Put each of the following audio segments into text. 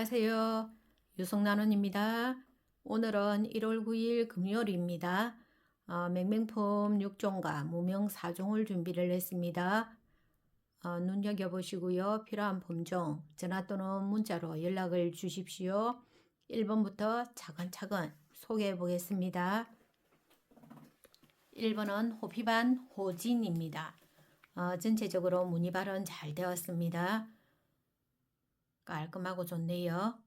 안녕하세요. 유성나눔입니다. 오늘은 1월 9일 금요일입니다. 어, 맹맹품 6종과 무명 4종을 준비를 했습니다. 어, 눈여겨보시고요. 필요한 품종 전화 또는 문자로 연락을 주십시오. 1번부터 차근차근 소개해 보겠습니다. 1번은 호피반 호진입니다. 어, 전체적으로 무늬 발은 잘 되었습니다. 깔끔하고 좋네요.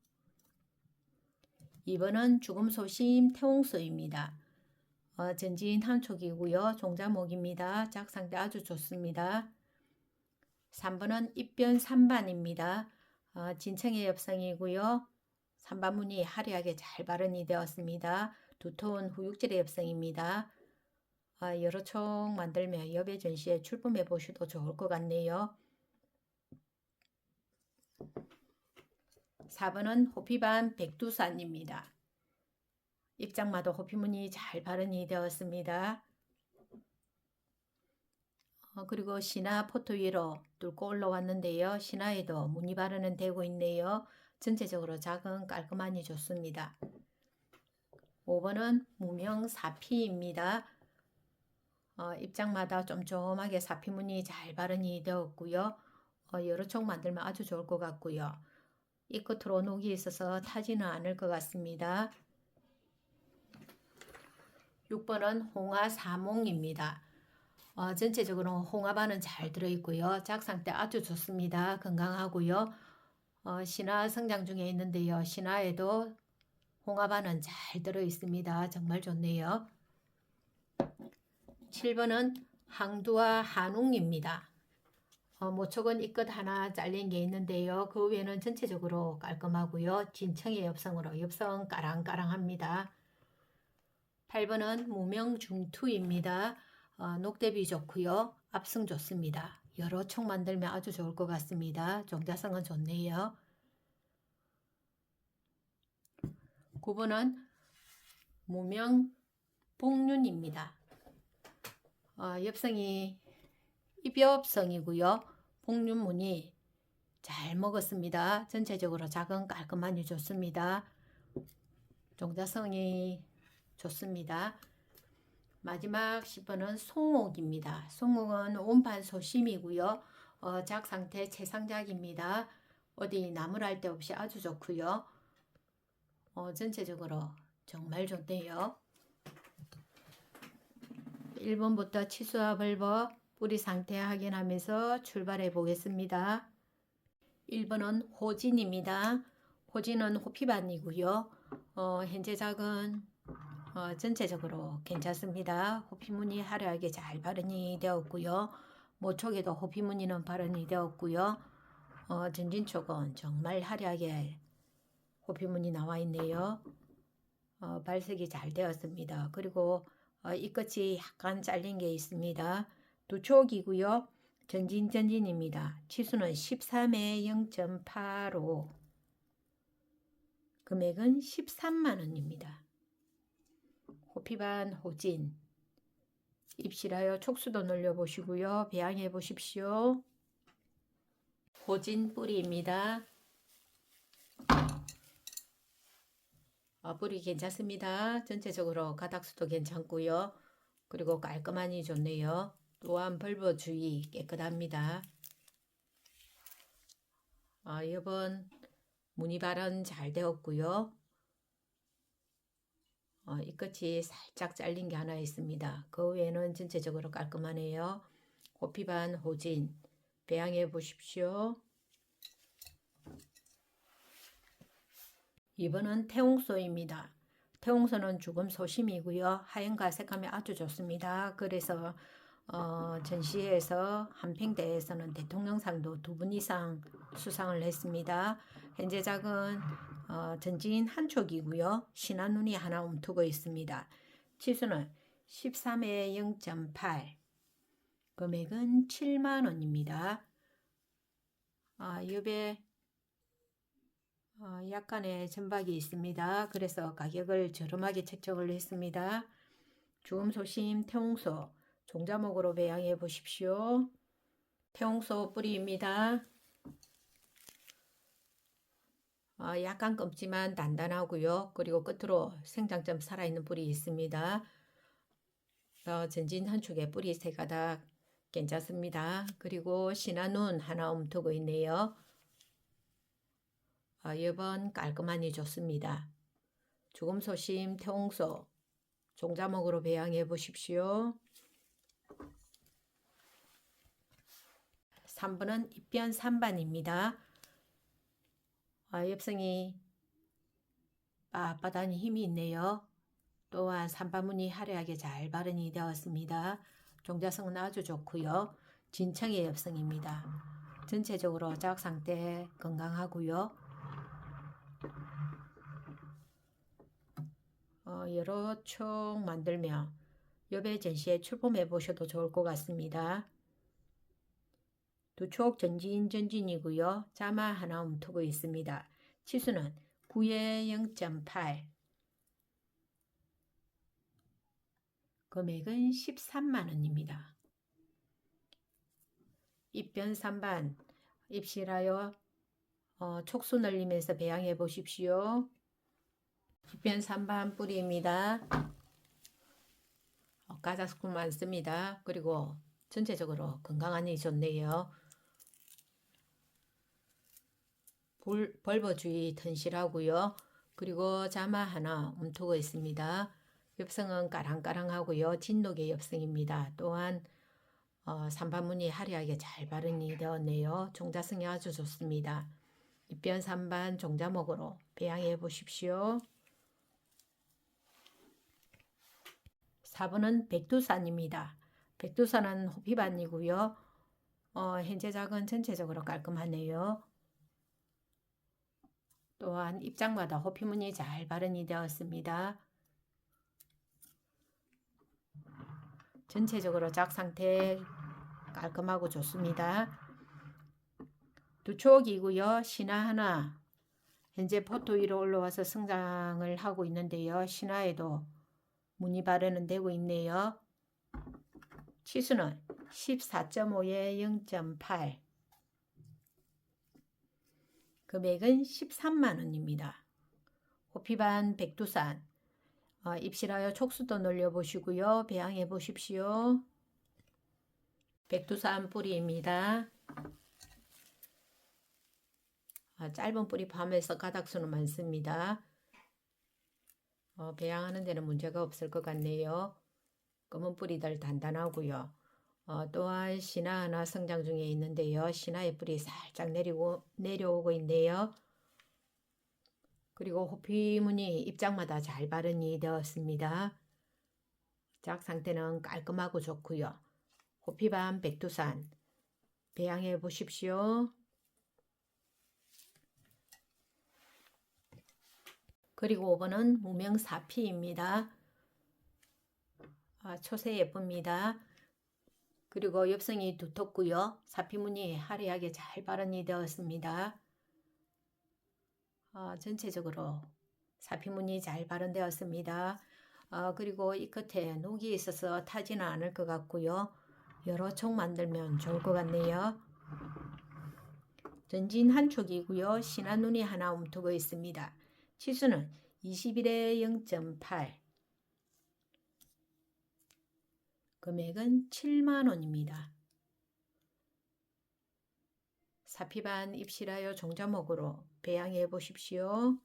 2번은 죽음 소심 태홍소입니다. 어, 전진 한촉이고요. 종자목입니다. 작상대 아주 좋습니다. 3번은 입변 3반입니다. 어, 진청의 엽성이고요. 3반 무늬 화려하게 잘 발현이 되었습니다. 두터운 후육질의 엽성입니다. 어, 여러 총 만들며 여배 전시에 출품해 보셔도 좋을 것 같네요. 4번은 호피반 백두산입니다. 입장마다 호피무늬 잘 발현이 되었습니다. 어, 그리고 신화 포토 위로 뚫고 올라왔는데요. 신화에도 무늬 발현은 되고 있네요. 전체적으로 작은 깔끔하니 좋습니다. 5번은 무명 사피입니다. 어, 입장마다 쫌쫌하게 사피무늬 잘 발현이 되었고요. 어, 여러 총 만들면 아주 좋을 것 같고요. 이 끝으로 녹이 있어서 타지는 않을 것 같습니다. 6번은 홍화 사몽입니다. 어, 전체적으로 홍화반은 잘 들어있고요. 작상 때 아주 좋습니다. 건강하고요. 어, 신화 성장 중에 있는데요. 신화에도 홍화반은 잘 들어있습니다. 정말 좋네요. 7번은 항두와 한웅입니다. 어, 모촉은 이끝 하나 잘린 게 있는데요. 그 외에는 전체적으로 깔끔하고요. 진청의 엽성으로 엽성 까랑까랑합니다. 8번은 무명중투입니다. 어, 녹대비 좋고요. 압승 좋습니다. 여러 총 만들면 아주 좋을 것 같습니다. 종자성은 좋네요. 9번은 무명 복륜입니다. 어, 엽성이 입엽성이고요. 복륜무늬 잘 먹었습니다. 전체적으로 작은 깔끔하니 좋습니다. 종자성이 좋습니다. 마지막 10번은 송옥입니다. 송옥은 온판 소심이고요. 어, 작 상태 최상작입니다. 어디 나무랄 데 없이 아주 좋고요. 어, 전체적으로 정말 좋네요. 1번부터 치수와 벌버 뿌리 상태 확인하면서 출발해 보겠습니다. 1번은 호진입니다. 호진은 호피반이고요. 어, 현재 작은 어, 전체적으로 괜찮습니다. 호피무늬 화려하게 잘 발현이 되었고요. 모촉에도 호피무늬는 발현이 되었고요. 어, 전진촉은 정말 화려하게 호피무늬 나와 있네요. 어, 발색이 잘 되었습니다. 그리고 어, 이 끝이 약간 잘린 게 있습니다. 두 촉이고요. 전진 전진입니다. 치수는 13에 0.85 금액은 13만 원입니다. 호피반 호진 입실하여 촉수도 늘려보시고요. 배양해 보십시오. 호진 뿌리입니다. 어, 뿌리 괜찮습니다. 전체적으로 가닥수도 괜찮고요. 그리고 깔끔하니 좋네요. 또한 벌버 주의 깨끗합니다. 어, 이번 무늬 발은 잘 되었고요. 어, 이 끝이 살짝 잘린 게 하나 있습니다. 그 외에는 전체적으로 깔끔하네요. 호피반 호진 배양해 보십시오. 이번은 태웅소입니다. 태웅소는 죽음 소심이고요. 하얀과 색감이 아주 좋습니다. 그래서 어, 전시회에서 한평대에서는 대통령상도 두 분 이상 수상을 했습니다. 현재 작은 어, 전진 한 촉이고요. 신한 눈이 하나 움트고 있습니다. 치수는 13에 0.8 금액은 7만 원입니다. 아, 옆에 어, 약간의 점박이 있습니다. 그래서 가격을 저렴하게 책정을 했습니다. 주음 소심 태홍소 종자목으로 배양해 보십시오. 태홍소 뿌리입니다. 어, 약간 검지만 단단하고요. 그리고 끝으로 생장점 살아있는 뿌리 있습니다. 어, 전진 한 축에 뿌리 세 가닥 괜찮습니다. 그리고 신한눈 하나 움트고 있네요. 어, 이번 깔끔하니 좋습니다. 죽음소심 태홍소 종자목으로 배양해 보십시오. 3번은 입변 3반입니다. 아, 엽성이 빳빳하니 힘이 있네요. 또한 삼바문이 화려하게 잘 발현이 되었습니다. 종자성은 아주 좋고요. 진청의 엽성입니다. 전체적으로 작 상태 건강하고요. 어, 여러 촉 만들며 여배 전시에 출품해 보셔도 좋을 것 같습니다. 두촉 전진 전진이고요. 자마 하나 움트고 있습니다. 치수는 9에 0.8 금액은 13만원입니다. 입변 3반 입실하여 어, 촉수 늘리면서 배양해 보십시오. 입변 3반 뿌리입니다. 어, 가자스쿨 많습니다. 그리고 전체적으로 건강하니 좋네요. 벌버주의 튼실하고요. 그리고 자마 하나 움트고 있습니다. 엽성은 까랑까랑하고요. 진돗개 엽성입니다. 또한 어, 삼반문이 화려하게 잘 발현이 되었네요. 종자성이 아주 좋습니다. 입변 3반 종자목으로 배양해 보십시오. 4번은 백두산입니다. 백두산은 호피반이고요. 어, 현재 작은 전체적으로 깔끔하네요. 또한 입장마다 호피무늬 잘 발현이 되었습니다. 전체적으로 작 상태 깔끔하고 좋습니다. 두 촉이고요. 신화 하나 현재 포토 위로 올라와서 성장을 하고 있는데요. 신화에도 무늬 발현은 되고 있네요. 치수는 14.5에 0.8 금액은 13만 원입니다. 호피반 백두산 어, 입실하여 촉수도 늘려보시고요. 배양해 보십시오. 백두산 뿌리입니다. 아, 짧은 뿌리 밤에서 가닥수는 많습니다. 어, 배양하는 데는 문제가 없을 것 같네요. 검은 뿌리들 단단하고요. 어, 또한 신화 하나 성장 중에 있는데요. 신화의 뿌리 살짝 내리고, 내려오고 있네요. 그리고 호피무늬 입장마다 잘 발현이 되었습니다. 작 상태는 깔끔하고 좋고요. 호피반 백두산 배양해 보십시오. 그리고 5번은 무명사피입니다. 아, 초세 예쁩니다. 그리고 엽성이 두텁고요. 사피무늬 화려하게 잘 발현이 되었습니다. 어, 전체적으로 사피무늬 잘 발현되었습니다. 어, 그리고 이 끝에 녹이 있어서 타지는 않을 것 같고요. 여러 촉 만들면 좋을 것 같네요. 전진 한 촉이고요. 신한 눈이 하나 움트고 있습니다. 치수는 21에 0.8 금액은 7만 원입니다. 사피반 입실하여 종자목으로 배양해 보십시오.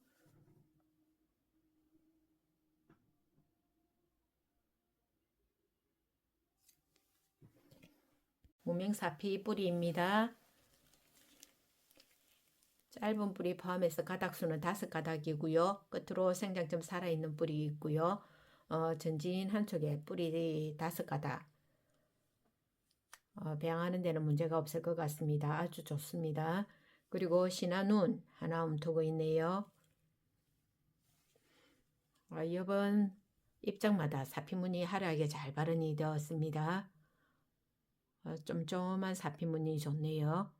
무명사피 뿌리입니다. 짧은 뿌리 포함해서 가닥수는 다섯 가닥이고요. 끝으로 생장점 살아있는 뿌리 있고요. 어, 전진 한쪽에 뿌리 다섯 가닥. 어, 배양하는 데는 문제가 없을 것 같습니다. 아주 좋습니다. 그리고 신화눈 하나 움트고 있네요. 어, 이번 입장마다 사피무늬 화려하게 잘 발현이 되었습니다. 어, 쫌쫌한 사피무늬 좋네요.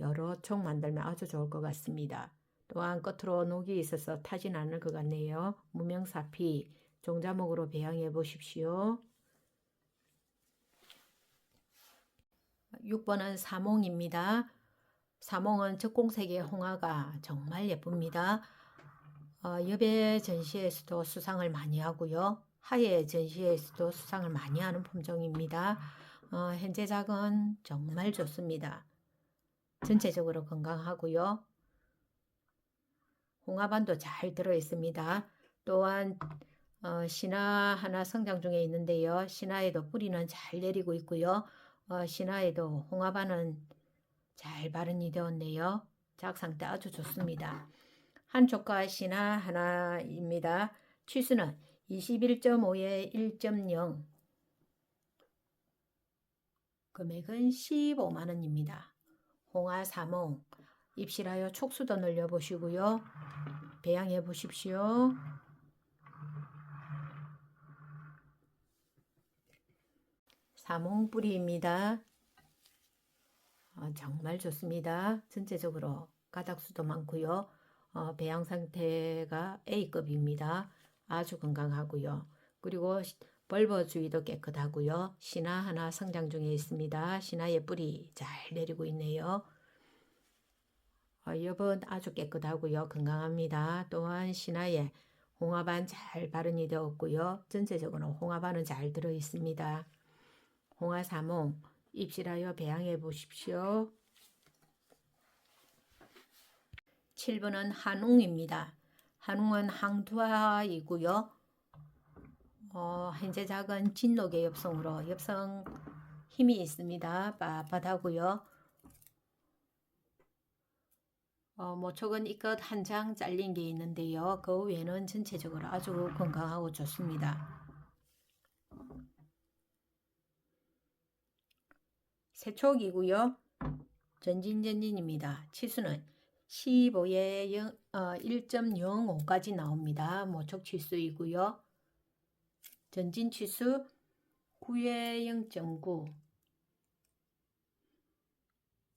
여러 촉 만들면 아주 좋을 것 같습니다. 또한 끝으로 녹이 있어서 타진 않을 것 같네요. 무명사피 종자목으로 배양해 보십시오. 6번은 사몽입니다. 사몽은 적공색의 홍화가 정말 예쁩니다. 어, 여배 전시에서도 수상을 많이 하고요. 하예 전시에서도 수상을 많이 하는 품종입니다. 어, 현재 작은 정말 좋습니다. 전체적으로 건강하고요. 홍화반도 잘 들어 있습니다. 또한 어, 신화 하나 성장 중에 있는데요. 신화에도 뿌리는 잘 내리고 있고요. 어, 신화에도 홍화반은 잘 발현이 되었네요. 작 상태 아주 좋습니다. 한쪽과 신화 하나입니다. 치수는 21.5에 1.0 금액은 15만원입니다. 홍화 사몽 입실하여 촉수도 늘려보시고요. 배양해 보십시오. 사몽 뿌리입니다. 어, 정말 좋습니다. 전체적으로 가닥수도 많고요. 어, 배양 상태가 A급입니다. 아주 건강하고요. 그리고 벌버 주위도 깨끗하고요. 신화 하나 성장 중에 있습니다. 신화의 뿌리 잘 내리고 있네요. 어, 엽은 아주 깨끗하고요. 건강합니다. 또한 신화에 홍화반 잘 발현이 되었고요. 전체적으로 홍화반은 잘 들어 있습니다. 홍화사몽 입실하여 배양해 보십시오. 7번은 한웅입니다. 한웅은 항두화이고요. 어, 현재 작은 진녹의 엽성으로 엽성 힘이 있습니다. 빳빳하고요. 어, 모촉은 이것 한장 잘린 게 있는데요. 그 외에는 전체적으로 아주 건강하고 좋습니다. 세촉이고요. 전진전진입니다. 치수는 15에 0, 어, 1.05까지 나옵니다. 모촉 치수이고요. 전진 치수 9에 0.9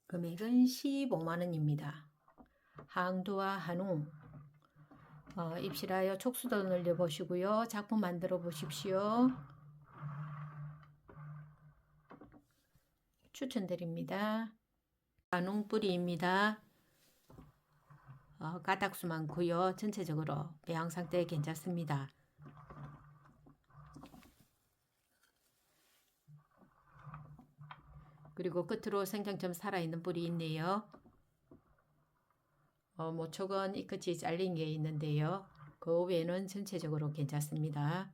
금액은 15만원입니다. 항두와 한웅 어, 입실하여 촉수도 늘려보시고요. 작품 만들어 보십시오. 추천드립니다. 한웅뿌리입니다. 어, 가닥수 많고요. 전체적으로 배양 상태 괜찮습니다. 그리고 끝으로 생장점 살아있는 뿌리 있네요. 어, 모촉은 이 끝이 잘린 게 있는데요. 그 외에는 전체적으로 괜찮습니다.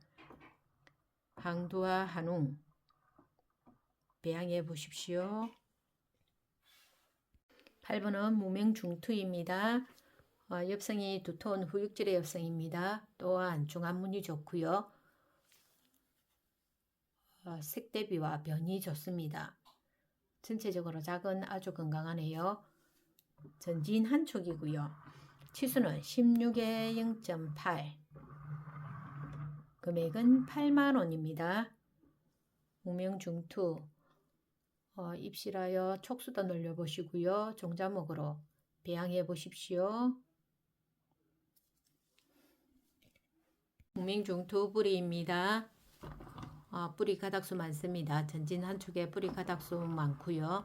항두와 한웅 배양해 보십시오. 8번은 무명중투입니다. 어, 엽성이 두터운 후육질의 엽성입니다. 또한 중안문이 좋고요. 어, 색 대비와 변이 좋습니다. 전체적으로 작은 아주 건강하네요. 전진 한 촉이고요. 치수는 16에 0.8 금액은 8만원입니다. 무명중투 어, 입실하여 촉수도 늘려 보시고요. 종자목으로 배양해 보십시오. 무명중투 뿌리입니다. 어, 뿌리 가닥수 많습니다. 전진 한 축에 뿌리 가닥수 많고요.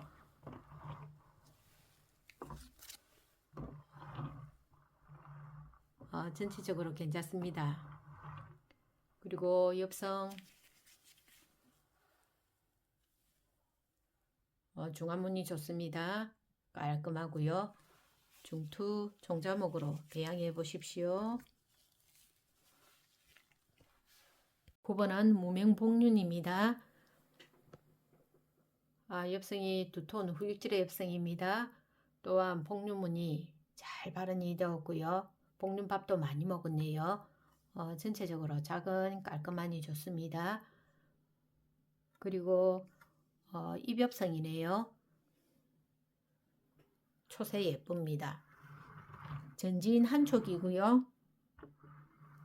어, 전체적으로 괜찮습니다. 그리고 엽성 어, 중안문이 좋습니다. 깔끔하고요. 중투 종자목으로 배양해 보십시오. 9번은 무명복륜입니다. 아, 엽성이 두톤 후육질의 엽성입니다. 또한 복륜문이 잘 발현이 되었고요. 복륜밥도 많이 먹었네요. 어, 전체적으로 작은 깔끔하니 좋습니다. 그리고 어, 입엽성이네요. 초세 예쁩니다. 전진 한 촉이고요.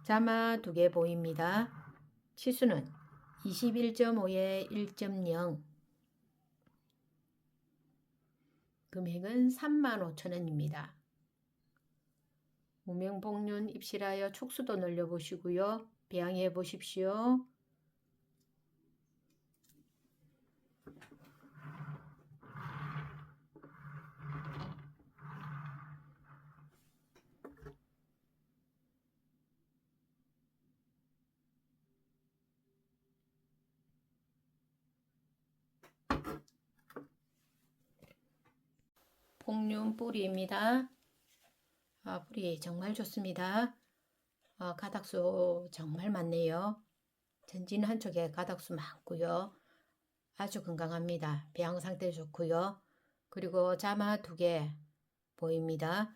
자마 두 개 보입니다. 치수는 21.5에 1.0 금액은 35,000원입니다. 무명복륜 입실하여 촉수도 늘려보시고요. 배양해 보십시오. 홍콩윤 뿌리입니다. 아, 뿌리 정말 좋습니다. 아, 가닥수 정말 많네요. 전진 한쪽에 가닥수 많고요. 아주 건강합니다. 배양 상태 좋고요. 그리고 자마 두 개 보입니다.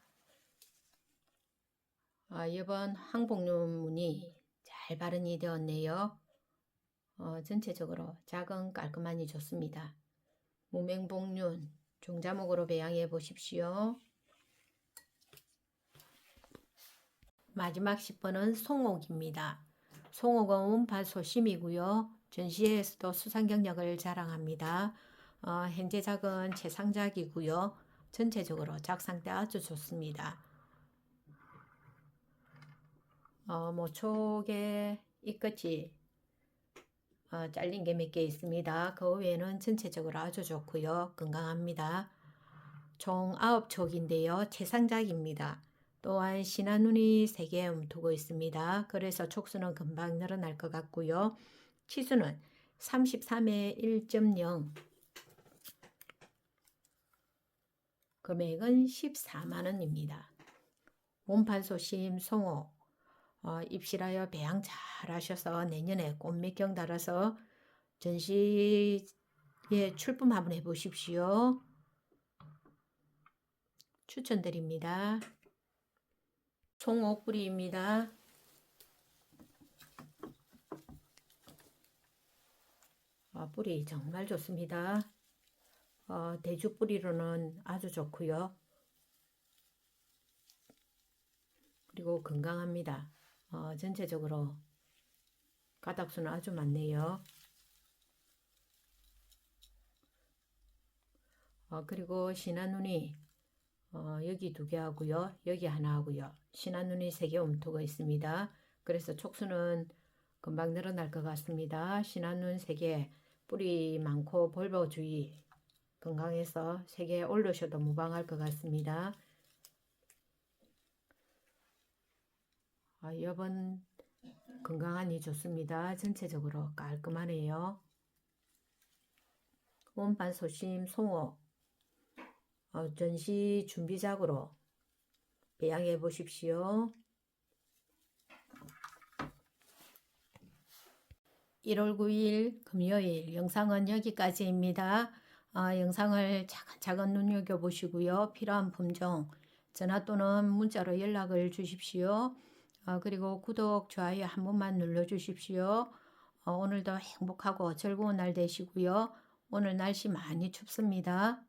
아, 이번 항복륜문이 잘 발현이 되었네요. 어, 전체적으로 작은 깔끔하니 좋습니다. 무맹복륜 종자목으로 배양해 보십시오. 마지막 10번은 송옥입니다. 송옥은 발소심이고요. 전시회에서도 수상 경력을 자랑합니다. 어, 현재 작은 최상작이고요. 전체적으로 작상때 아주 좋습니다. 어, 모촉의 이 끝이 어, 잘린 게 몇 개 있습니다. 그 외에는 전체적으로 아주 좋고요. 건강합니다. 총 9촉인데요. 최상작입니다. 또한 신한눈이 3개 움트고 있습니다. 그래서 촉수는 금방 늘어날 것 같고요. 치수는 33에 1.0 금액은 14만원입니다. 몸판소심 송호 어, 입실하여 배양 잘 하셔서 내년에 꽃몇경 달아서 전시에 출품 한번 해보십시오. 추천드립니다. 송옥 뿌리입니다. 어, 뿌리 정말 좋습니다. 어, 대주 뿌리로는 아주 좋고요. 그리고 건강합니다. 어, 전체적으로 가닥수는 아주 많네요. 어, 그리고 신한눈이 어, 여기 두 개 하고요. 여기 하나 하고요. 신한눈이 세개 움트가 있습니다. 그래서 촉수는 금방 늘어날 것 같습니다. 신한눈 세 개, 뿌리 많고 볼보 주의 건강해서 세 개 올려셔도 무방할 것 같습니다. 아, 여번 건강하니 좋습니다. 전체적으로 깔끔하네요. 원반 소심 송어 어, 전시 준비작으로 배양해 보십시오. 1월 9일 금요일 영상은 여기까지입니다. 아, 영상을 차근차근 눈여겨보시고요. 필요한 품종 전화 또는 문자로 연락을 주십시오. 어, 그리고 구독, 좋아요 한 번만 눌러주십시오. 어, 오늘도 행복하고 즐거운 날 되시고요. 오늘 날씨 많이 춥습니다.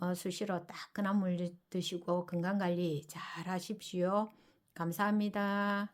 어, 수시로 따끈한 물 드시고 건강관리 잘 하십시오. 감사합니다.